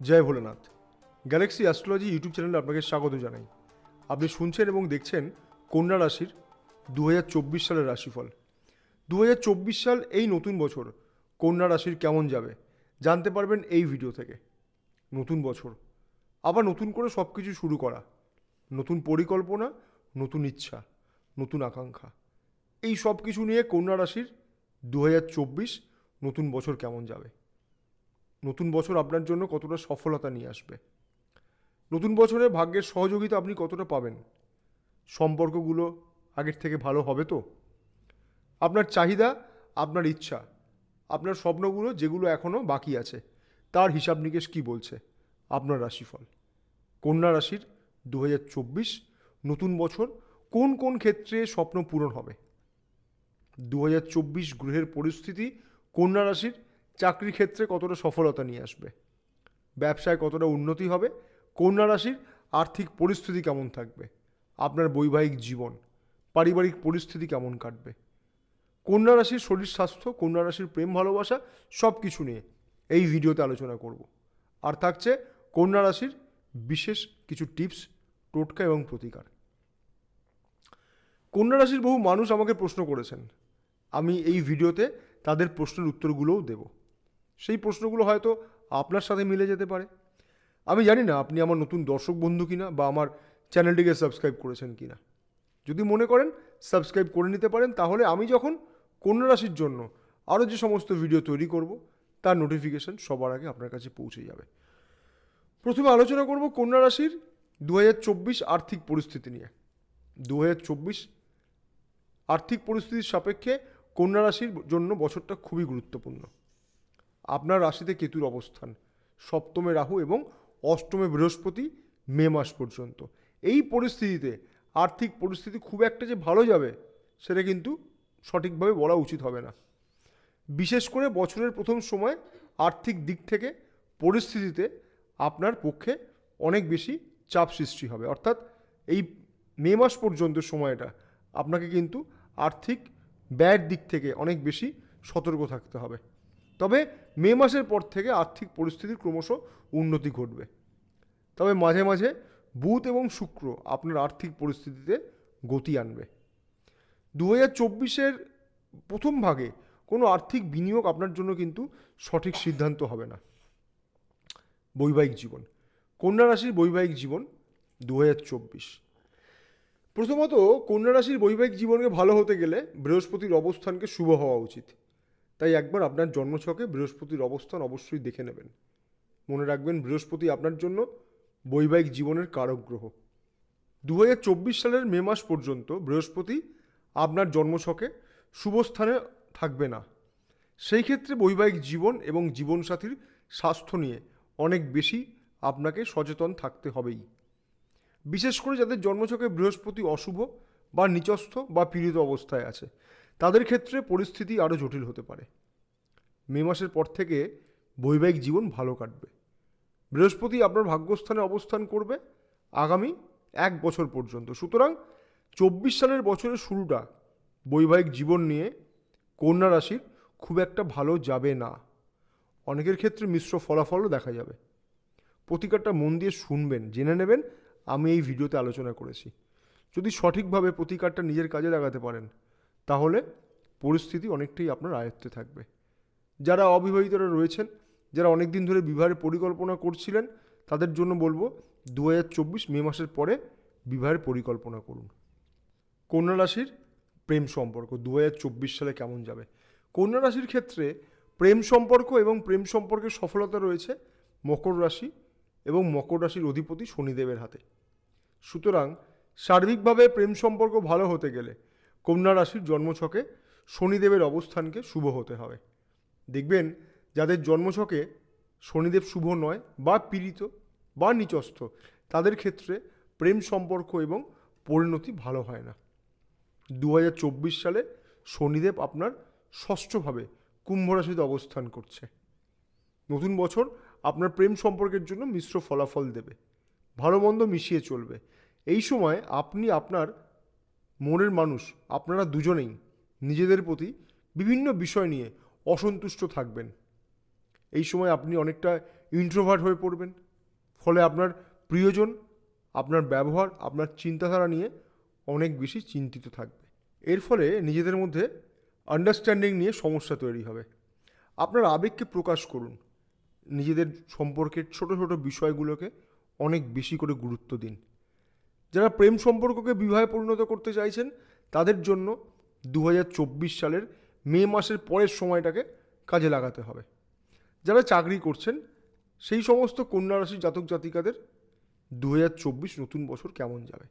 জয় Bholenath. Galaxy astrology YouTube চ্যানেলে আপনাকে স্বাগত জানাই। আপনি শুনছেন এবং দেখছেন কন্যা রাশির দু হাজার চব্বিশ সালের রাশিফল। দু হাজার চব্বিশ সাল এই নতুন বছর কন্যা রাশির কেমন যাবে, জানতে পারবেন এই ভিডিও থেকে। নতুন বছর। আবার নতুন করে সব কিছু শুরু করা। নতুন পরিকল্পনা, নতুন ইচ্ছা, নতুন আকাঙ্ক্ষা। এই সব কিছু নিয়ে কন্যা রাশির দু হাজার চব্বিশ নতুন বছর কেমন যাবে? নতুন বছর আপনার জন্য কতটা সফলতা নিয়ে আসবে। নতুন বছরে ভাগ্যের সহযোগিতা আপনি কতটা পাবেন। সম্পর্কগুলো আগের থেকে ভালো হবে তো। আপনার চাহিদা, আপনার ইচ্ছা, আপনার স্বপ্নগুলো যেগুলো এখনও বাকি আছে, তার হিসাব নিকেশ কী বলছে, আপনার রাশিফল। কন্যা রাশির দু হাজার চব্বিশ নতুন বছর কোন কোন ক্ষেত্রে স্বপ্ন পূরণ হবে। দু হাজার চব্বিশ গ্রহের পরিস্থিতি কন্যা রাশির চাকরি ক্ষেত্রে কতটা সফলতা নিয়ে আসবে? ব্যবসায় কতটা উন্নতি হবে? কন্যা রাশির আর্থিক পরিস্থিতি কেমন থাকবে? আপনার বৈবাহিক জীবন, পারিবারিক পরিস্থিতি কেমন কাটবে? কন্যা রাশির শরীর স্বাস্থ্য, কন্যা রাশির প্রেম ভালোবাসা সব কিছু নিয়ে এই ভিডিওতে আলোচনা করব। আর থাকছে কন্যা রাশির বিশেষ কিছু টিপস, টোটকা এবং প্রতিকার। কন্যা রাশির বহু মানুষ আমাকে প্রশ্ন করেছেন। আমি এই ভিডিওতে তাদের প্রশ্নের উত্তরগুলোও দেব। সেই প্রশ্নগুলো হয়তো আপনার সাথে মিলে যেতে পারে। আমি জানি না আপনি আমার নতুন দর্শক বন্ধু কিনা বা আমার চ্যানেলটিকে সাবস্ক্রাইব করেছেন কিনা। যদি মনে করেন সাবস্ক্রাইব করে নিতে পারেন, তাহলে আমি যখন কন্যা রাশির জন্য আরও যে সমস্ত ভিডিও তৈরি করব, তার নোটিফিকেশন সবার আগে আপনার কাছে পৌঁছে যাবে। প্রথমে আলোচনা করব কন্যা রাশির দু হাজার চব্বিশ আর্থিক পরিস্থিতি নিয়ে। দু হাজার চব্বিশ আর্থিক পরিস্থিতির সাপেক্ষে কন্যা রাশির জন্য বছরটা খুবই গুরুত্বপূর্ণ। আপনার রাশিতে কেতুর অবস্থান। সপ্তমে রাহু এবং অষ্টমে বৃহস্পতি মে মাস পর্যন্ত। এই পরিস্থিতিতে আর্থিক পরিস্থিতি খুব একটা যে ভালো যাবে, সেটা কিন্তু সঠিকভাবে বলা উচিত হবে না। বিশেষ করে বছরের প্রথম সময় আর্থিক দিক থেকে পরিস্থিতিতে আপনার পক্ষে অনেক বেশি চাপ সৃষ্টি হবে। অর্থাৎ এই মে মাস পর্যন্ত সময়টা আপনাকে কিন্তু আর্থিক ব্যয়ের দিক থেকে অনেক বেশি সতর্ক থাকতে হবে। তবে মে মাসের পর থেকে আর্থিক পরিস্থিতির ক্রমশ উন্নতি ঘটবে। তবে মাঝে মাঝে বুধ এবং শুক্র আপনার আর্থিক পরিস্থিতিতে গতি আনবে। দু হাজার চব্বিশের প্রথম ভাগে কোনো আর্থিক বিনিয়োগ আপনার জন্য কিন্তু সঠিক সিদ্ধান্ত হবে না। বৈবাহিক জীবন, কন্যা রাশির বৈবাহিক জীবন দু হাজার চব্বিশ। প্রথমত কন্যা রাশির বৈবাহিক জীবনকে ভালো হতে গেলে বৃহস্পতির অবস্থানকে শুভ হওয়া উচিত। তাই একবার আপনার জন্মছকে বৃহস্পতির অবস্থান অবশ্যই দেখে নেবেন। মনে রাখবেন, বৃহস্পতি আপনার জন্য বৈবাহিক জীবনের কারক গ্রহ। দু হাজার চব্বিশ সালের মে মাস পর্যন্ত বৃহস্পতি আপনার জন্মছকে শুভস্থানে থাকবে না। সেই ক্ষেত্রে বৈবাহিক জীবন এবং জীবনসাথীর স্বাস্থ্য নিয়ে অনেক বেশি আপনাকে সচেতন থাকতে হবেই। বিশেষ করে যাদের জন্মছকে বৃহস্পতি অশুভ বা নিচস্থ বা পীড়িত অবস্থায় আছে। তাদের ক্ষেত্রে পরিস্থিতি আরও জটিল হতে পারে। মে মাসের পর থেকে বৈবাহিক জীবন ভালো কাটবে। বৃহস্পতি আপনার ভাগ্যস্থানে অবস্থান করবে আগামী এক বছর পর্যন্ত। সুতরাং চব্বিশ সালের বছরের শুরুটা বৈবাহিক জীবন নিয়ে কন্যা রাশির খুব একটা ভালো যাবে না। অনেকের ক্ষেত্রে মিশ্র ফলাফলও দেখা যাবে। প্রতিকারটা মন দিয়ে শুনবেন, জেনে নেবেন। আমি এই ভিডিওতে আলোচনা করেছি। যদি সঠিকভাবে প্রতিকারটা নিজের কাজে লাগাতে পারেন তাহলে পরিস্থিতি অনেকটাই আপনার আয়ত্তে থাকবে। যারা অবিবাহিতরা রয়েছেন, যারা অনেক দিন ধরে বিবাহের পরিকল্পনা করছিলেন, তাদের জন্য বলব দু হাজার চব্বিশ মে মাসের পরে বিবাহের পরিকল্পনা করুন। কন্যা রাশির প্রেম সম্পর্ক দু হাজার চব্বিশ সালে কেমন যাবে? কন্যা রাশির ক্ষেত্রে প্রেম সম্পর্ক এবং প্রেম সম্পর্কের সফলতা রয়েছে মকর রাশি এবং মকর রাশির অধিপতি শনিদেবের হাতে। সুতরাং সার্বিকভাবে প্রেম সম্পর্ক ভালো হতে গেলে কন্যা রাশির জন্মছকে শনিদেবের অবস্থানকে শুভ হতে হবে। দেখবেন, যাদের জন্মছকে শনিদেব শুভ নয় বা পীড়িত বা নিচস্থ, তাদের ক্ষেত্রে প্রেম সম্পর্ক এবং পরিণতি ভালো হয় না। দু হাজার চব্বিশ সালে শনিদেব আপনার ষষ্ঠভাবে কুম্ভ রাশিতে অবস্থান করছে। নতুন বছর আপনার প্রেম সম্পর্কের জন্য মিশ্র ফলাফল দেবে। ভালো মন্দ মিশিয়ে চলবে। এই সময় আপনি আপনার মনের মানুষ, আপনারা দুজনেই নিজেদের প্রতি বিভিন্ন বিষয় নিয়ে অসন্তুষ্ট থাকবেন। এই সময় আপনি অনেকটা ইন্ট্রোভার্ট হয়ে পড়বেন। ফলে আপনার প্রিয়জন, আপনার ব্যবহার, আপনার চিন্তাধারা নিয়ে অনেক বেশি চিন্তিত থাকবে। এর ফলে নিজেদের মধ্যে আন্ডারস্ট্যান্ডিং নিয়ে সমস্যা তৈরি হবে। আপনার আবেগকে প্রকাশ করুন। নিজেদের সম্পর্কের ছোট ছোট বিষয়গুলোকে অনেক বেশি করে গুরুত্ব দিন। যারা প্রেম সম্পর্ককে বিবাহে পরিণত করতে চাইছেন, তাদের জন্য দু হাজার চব্বিশ সালের মে মাসের পরের সময়টাকে কাজে লাগাতে হবে। যারা চাকরি করছেন, সেই সমস্ত কন্যা রাশির জাতক জাতিকাদের দু হাজার চব্বিশ নতুন বছর কেমন যাবে?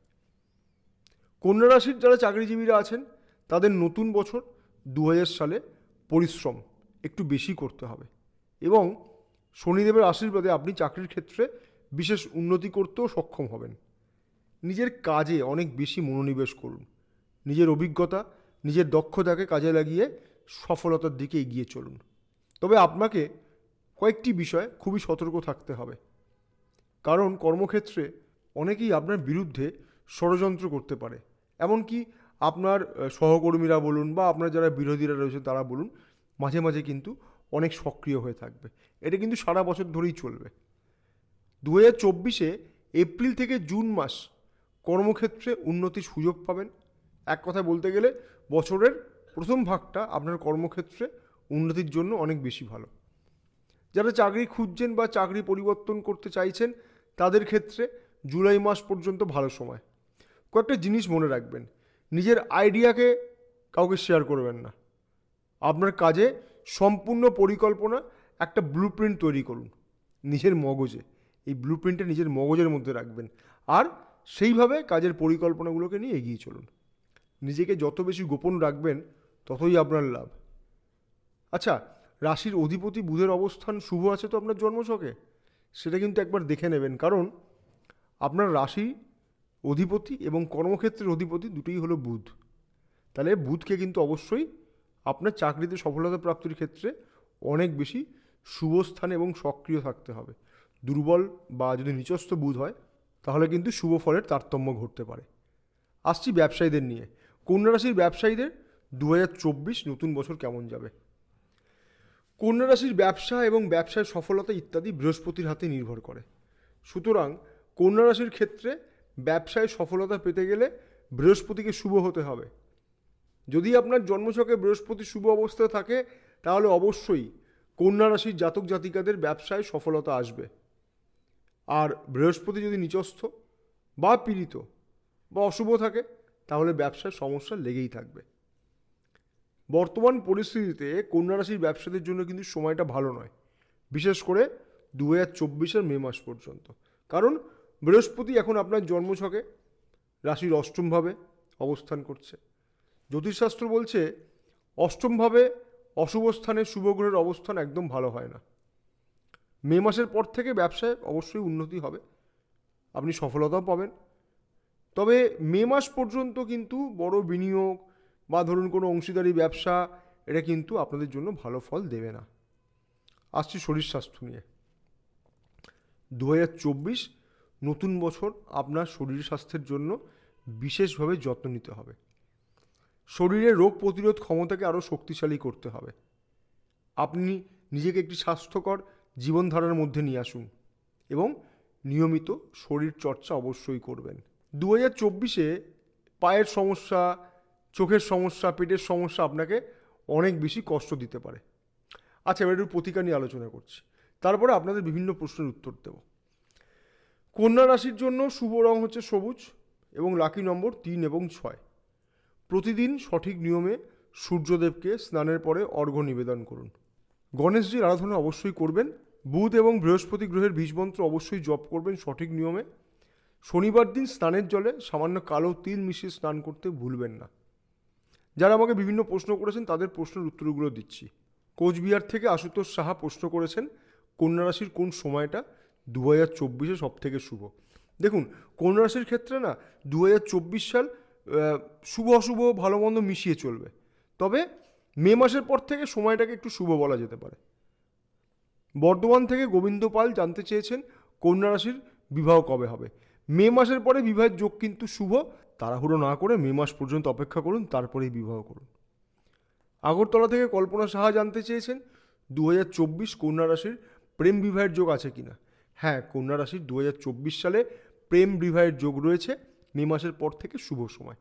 কন্যা রাশির যারা চাকরিজীবীরা আছেন, তাদের নতুন বছর দু সালে পরিশ্রম একটু বেশি করতে হবে এবং শনিদেবের আশীর্বাদে আপনি চাকরির ক্ষেত্রে বিশেষ উন্নতি করতেও সক্ষম হবেন। নিজের কাজে অনেক বেশি মনোনিবেশ করুন। নিজের অভিজ্ঞতা, নিজের দক্ষতাকে কাজে লাগিয়ে সফলতার দিকে এগিয়ে চলুন। তবে আপনাকে কয়েকটি বিষয় খুবই সতর্ক থাকতে হবে। কারণ কর্মক্ষেত্রে অনেকেই আপনার বিরুদ্ধে ষড়যন্ত্র করতে পারে। এমনকি আপনার সহকর্মীরা বলুন বা আপনার যারা বিরোধীরা রয়েছে তারা বলুন, মাঝে মাঝে কিন্তু অনেক সক্রিয় হয়ে থাকবে। এটা কিন্তু সারা বছর ধরেই চলবে। দু হাজার চব্বিশে এপ্রিল থেকে জুন মাস কর্মক্ষেত্রে উন্নতির সুযোগ পাবেন। এক কথায় বলতে গেলে বছরের প্রথম ভাগটা আপনার কর্মক্ষেত্রে উন্নতির জন্য অনেক বেশি ভালো। যারা চাকরি খুঁজছেন বা চাকরি পরিবর্তন করতে চাইছেন, তাদের ক্ষেত্রে জুলাই মাস পর্যন্ত ভালো সময়। কয়েকটা জিনিস মনে রাখবেন, নিজের আইডিয়াকে কাউকে শেয়ার করবেন না। আপনার কাজে সম্পূর্ণ পরিকল্পনা একটা ব্লু তৈরি করুন, নিজের মগজে। এই ব্লু নিজের মগজের মধ্যে রাখবেন। আর সেইভাবে কাজের পরিকল্পনাগুলোকে নিয়ে এগিয়ে চলুন। নিজেকে যত বেশি গোপন রাখবেন, ততই আপনার লাভ। আচ্ছা রাশির অধিপতি বুধের অবস্থান শুভ আছে তো আপনার জন্মছকে? সেটা কিন্তু একবার দেখে নেবেন, কারণ আপনার রাশি অধিপতি এবং কর্মক্ষেত্রের অধিপতি দুটোই হলো বুধ। তাহলে বুধকে কিন্তু অবশ্যই আপনার চাকরিতে সফলতা প্রাপ্তির ক্ষেত্রে অনেক বেশি শুভ স্থানে এবং সক্রিয় থাকতে হবে। দুর্বল বা যদি নিচস্থ বুধ হয় তাহলে কিন্তু শুভ ফলের তারতম্য ঘটতে পারে। আসছি ব্যবসায়ীদের নিয়ে। কন্যা রাশির ব্যবসায়ীদের দু হাজার চব্বিশ নতুন বছর কেমন যাবে? কন্যা রাশির ব্যবসা এবং ব্যবসায় সফলতা ইত্যাদি বৃহস্পতির হাতে নির্ভর করে। সুতরাং কন্যা রাশির ক্ষেত্রে ব্যবসায় সফলতা পেতে গেলে বৃহস্পতিকে শুভ হতে হবে। যদি আপনার জন্মছকে বৃহস্পতি শুভ অবস্থায় থাকে, তাহলে অবশ্যই কন্যা রাশির জাতক জাতিকাদের ব্যবসায় সফলতা আসবে। আর বৃহস্পতি যদি নিচস্থ বা পীড়িত বা অশুভ থাকে, তাহলে ব্যবসায় সমস্যা লেগেই থাকবে। বর্তমান পরিস্থিতিতে কন্যা রাশির ব্যবসাদের জন্য কিন্তু সময়টা ভালো নয়, বিশেষ করে দু হাজার চব্বিশের মে মাস পর্যন্ত। কারণ বৃহস্পতি এখন আপনার জন্মছকে, রাশির অষ্টমভাবে অবস্থান করছে। জ্যোতিষশাস্ত্র বলছে, অষ্টমভাবে অশুভ স্থানে শুভ গ্রহের অবস্থান একদম ভালো হয় না। মে মাসের পর থেকে ব্যবসায় অবশ্যই উন্নতি হবে। আপনি সফলতাও পাবেন। তবে মে মাস পর্যন্ত কিন্তু বড় বিনিয়োগ বা ধরুন কোনো অংশীদারি ব্যবসা, এটা কিন্তু আপনাদের জন্য ভালো ফল দেবে না। আসছি শরীর স্বাস্থ্য নিয়ে। দু হাজার চব্বিশ নতুন বছর আপনার শরীর স্বাস্থ্যের জন্য বিশেষভাবে যত্ন নিতে হবে। শরীরের রোগ প্রতিরোধ ক্ষমতাকে আরও শক্তিশালী করতে হবে। আপনি নিজেকে একটি স্বাস্থ্যকর জীবনধারার মধ্যে নিয়ে আসুন এবং নিয়মিত শরীর চর্চা অবশ্যই করবেন। দু হাজার চব্বিশে পায়ের সমস্যা, চোখের সমস্যা, পেটের সমস্যা আপনাকে অনেক বেশি কষ্ট দিতে পারে। আচ্ছা এবার একটু প্রতিকার নিয়ে আলোচনা করছি। তারপরে আপনাদের বিভিন্ন প্রশ্নের উত্তর দেব। কন্যা রাশির জন্য শুভ রং হচ্ছে সবুজ এবং লাকি নম্বর তিন এবং ছয়। প্রতিদিন সঠিক নিয়মে সূর্যদেবকে স্নানের পরে অর্ঘ্য নিবেদন করুন। গণেশজির আরাধনা অবশ্যই করবেন বুধ এবং বৃহস্পতি গ্রহের বীজমন্ত্র অবশ্যই জপ করবেন সঠিক নিয়মে। শনিবার দিন স্নানের জলে সামান্য কালো তিল মিশিয়ে স্নান করতে ভুলবেন না। যারা আমাকে বিভিন্ন প্রশ্ন করেছেন তাদের প্রশ্নের উত্তরগুলো দিচ্ছি। কোচবিহার থেকে আশুতোষ সাহা প্রশ্ন করেছেন, কন্যা রাশির কোন সময়টা? দু হাজার চব্বিশে সব থেকে শুভ। দেখুন, কন্যা রাশির ক্ষেত্রে না দু হাজার চব্বিশ সাল শুভ অশুভ, ভালো মন্দ মিশিয়ে চলবে। তবে মে মাসের পর থেকে সময়টাকে একটু শুভ বলা যেতে পারে। বর্ধমান থেকে গোবিন্দ পাল জানতে চেয়েছেন কন্যা রাশির বিবাহ কবে হবে। মে মাসের পরে বিবাহের যোগ কিন্তু শুভ। তাড়াহুড়ো না করে মে মাস পর্যন্ত অপেক্ষা করুন, তারপরেই বিবাহ করুন। আগরতলা থেকে কল্পনা সাহা জানতে চেয়েছেন দু হাজার চব্বিশ কন্যা রাশির প্রেম বিবাহের যোগ আছে কিনা? হ্যাঁ কন্যা রাশির দু হাজার চব্বিশ সালে প্রেম বিবাহের যোগ রয়েছে মে মাসের পর থেকে শুভ সময়।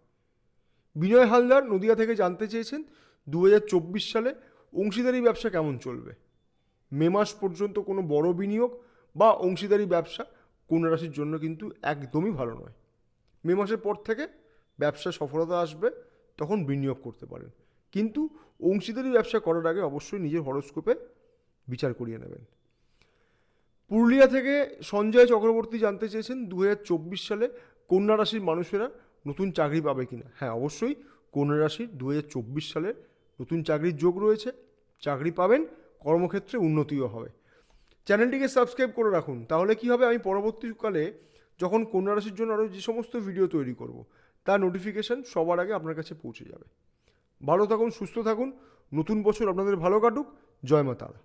বিনয় হালদার নদিয়া থেকে জানতে চেয়েছেন দু হাজার চব্বিশ সালে অংশীদারি ব্যবসা কেমন চলবে? মে মাস পর্যন্ত কোনো বড় বিনিয়োগ বা অংশীদারি ব্যবসা কন্যা রাশির জন্য কিন্তু একদমই ভালো নয়। মে মাসের পর থেকে ব্যবসায় সফলতা আসবে, তখন বিনিয়োগ করতে পারেন। কিন্তু অংশীদারি ব্যবসা করার আগে অবশ্যই নিজের হরস্কোপে বিচার করিয়ে নেবেন। পুরুলিয়া থেকে সঞ্জয় চক্রবর্তী জানতে চেয়েছেন দু হাজার চব্বিশ সালে কন্যা রাশির মানুষেরা নতুন চাকরি পাবে কিনা। হ্যাঁ অবশ্যই কন্যা রাশির দু হাজার চব্বিশ সালে নতুন চাকরির যোগ রয়েছে। চাকরি পাবেন কর্মক্ষেত্রে উন্নতিও হবে। চ্যানেলটিকে সাবস্ক্রাইব করে রাখুন, তাহলে কি হবে? আমি পরবর্তীকালে যখন কন্যা রাশির জন্য আরও যে সমস্ত ভিডিও তৈরি করব, তার নোটিফিকেশান সবার আগে আপনার কাছে পৌঁছে যাবে। ভালো থাকুন, সুস্থ থাকুন। নতুন বছর আপনাদের ভালো কাটুক। জয় মা তারা।